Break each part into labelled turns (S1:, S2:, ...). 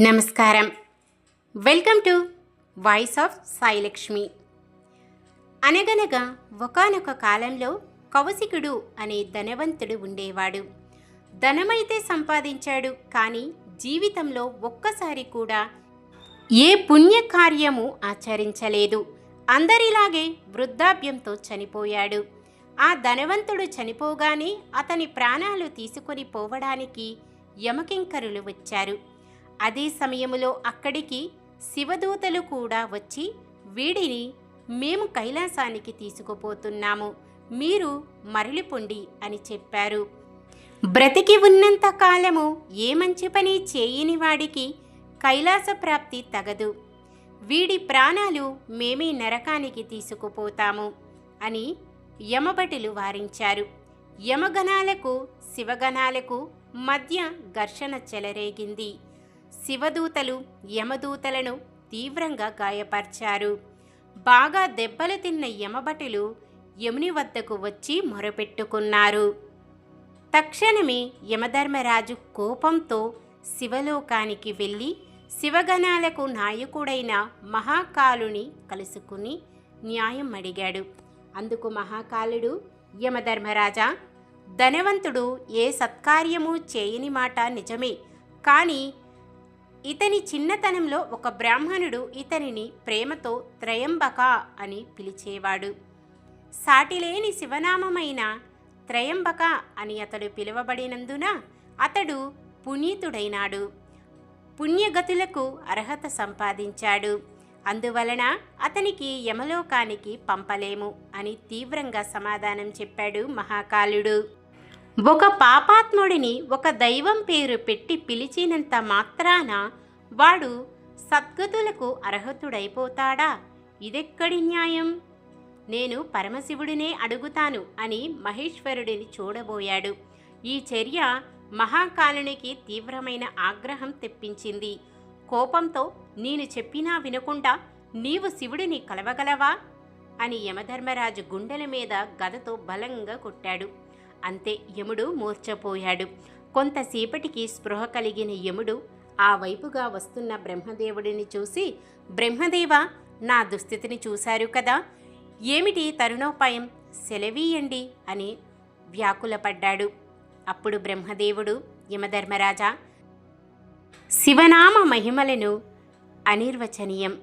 S1: నమస్కారం. Welcome to Voice of Sailakshmi. అనగనగా ఒకానొక కాలంలో కౌశికుడు అనే ధనవంతుడు ఉండేవాడు. ధనమైతే సంపాదించాడు కానీ జీవితంలో ఒక్కసారి కూడా ఏ పుణ్యకార్యము ఆచరించలేదు. అందరిలాగే వృద్ధాప్యంతో చనిపోయాడు. ఆ ధనవంతుడు చనిపోగానే అతని ప్రాణాలు తీసుకొని పోవడానికి యమకింకరులు వచ్చారు. అదే సమయములో అక్కడికి శివదూతలు కూడా వచ్చి వీడిని మేము కైలాసానికి తీసుకుపోతున్నాము మీరు మరలిపొండి అని చెప్పారు. బ్రతికి ఉన్నంత కాలము ఏ మంచి పని చేయని వాడికి కైలాస ప్రాప్తి తగదు. వీడి ప్రాణాలు మేమే నరకానికి తీసుకుపోతాము అని యమభటులు వారించారు. యమగణాలకు శివగణాలకు మధ్య ఘర్షణ చెలరేగింది. శివదూతలు యమదూతలను తీవ్రంగా గాయపరిచారు. బాగా దెబ్బలు తిన్న యమభటులు యముని వద్దకు వచ్చి మొరపెట్టుకున్నారు. తక్షణమే యమధర్మరాజు కోపంతో శివలోకానికి వెళ్ళి శివగణాలకు నాయకుడైన మహాకాలుని కలుసుకుని న్యాయం అడిగాడు. అందుకు మహాకాలుడు యమధర్మరాజా ధనవంతుడు ఏ సత్కార్యము చేయని మాట నిజమే. కానీ ఇతని చిన్నతనంలో ఒక బ్రాహ్మణుడు ఇతనిని ప్రేమతో త్రయంబక అని పిలిచేవాడు. సాటిలేని శివనామమైన త్రయంబక అని అతడు పిలువబడినందున అతడు పునీతుడైనాడు. పుణ్యగతులకు అర్హత సంపాదించాడు. అందువలన అతనికి యమలోకానికి పంపలేము అని తీవ్రంగా సమాధానం చెప్పాడు మహాకాలుడు. ఒక పాపాత్ముడిని ఒక దైవం పేరు పెట్టి పిలిచినంత మాత్రాన వాడు సద్గతులకు అర్హతుడైపోతాడా? ఇదెక్కడి న్యాయం? నేను పరమశివుడినే అడుగుతాను అని మహేశ్వరుడిని చూడబోయాడు. ఈ చర్య మహాకాలునికి తీవ్రమైన ఆగ్రహం తెప్పించింది. కోపంతో నేను చెప్పినా వినకుండా నీవు శివుడిని కలవగలవా? అని యమధర్మరాజు గుండెల మీద గదతో బలంగా కొట్టాడు. అంతే యముడు మూర్చపోయాడు కొంతసేపటికి స్పృహ కలిగిన యముడు ఆ వైపుగా వస్తున్న బ్రహ్మదేవుడిని చూసి బ్రహ్మదేవ నా దుస్థితిని చూశారు కదా. ఏమిటి తరుణోపాయం? సెలవీయండి అని వ్యాకులపడ్డాడు. అప్పుడు బ్రహ్మదేవుడు యమధర్మరాజా శివనామ మహిమలను అనిర్వచనీయం.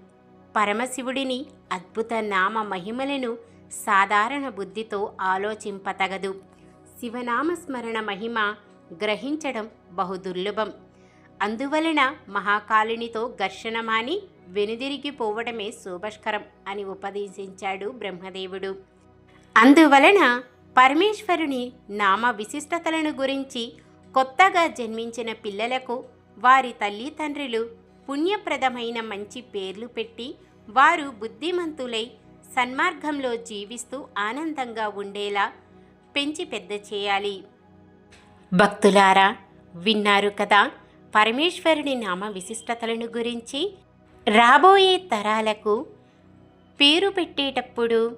S1: పరమశివుడిని అద్భుత నామ మహిమలను సాధారణ బుద్ధితో ఆలోచింపతగదు శివనామస్మరణ మహిమ గ్రహించడం బహుదుర్లభం. అందువలన మహాకాలునితో ఘర్షణమాని వెనుదిరిగిపోవడమే శుభస్కరం అని ఉపదేశించాడు బ్రహ్మదేవుడు. అందువలన పరమేశ్వరుని నామ విశిష్టతలను గురించి కొత్తగా జన్మించిన పిల్లలకు వారి తల్లిదండ్రులు పుణ్యప్రదమైన మంచి పేర్లు పెట్టి వారు బుద్ధిమంతులై సన్మార్గంలో జీవిస్తూ ఆనందంగా ఉండేలా పెంచి పెద్ద చేయాలి. భక్తులారా విన్నారు కదా పరమేశ్వరుని నామ విశిష్టతలను గురించి. రాబోయే తరాలకు పేరు పెట్టేటప్పుడు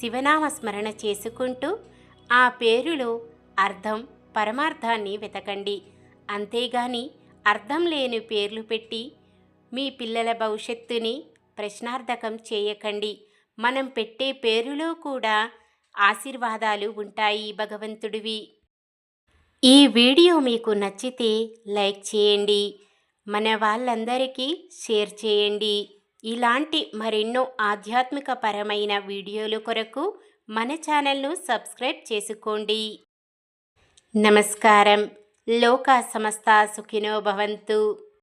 S1: శివనామ స్మరణ చేసుకుంటూ ఆ పేరులో అర్థం పరమార్థాన్ని వెతకండి. అంతేగాని అర్థం లేని పేర్లు పెట్టి మీ పిల్లల భవిష్యత్తుని ప్రశ్నార్థకం చేయకండి. మనం పెట్టే పేరులో కూడా ఆశీర్వాదాలు ఉంటాయి భగవంతుడివి. ఈ వీడియో మీకు నచ్చితే లైక్ చేయండి. మన వాళ్ళందరికీ షేర్ చేయండి. ఇలాంటి మరెన్నో ఆధ్యాత్మిక పరమైన వీడియోల కొరకు మన ఛానల్ను సబ్స్క్రైబ్ చేసుకోండి. నమస్కారం. లోకా సమస్త సుఖినో భవంతు.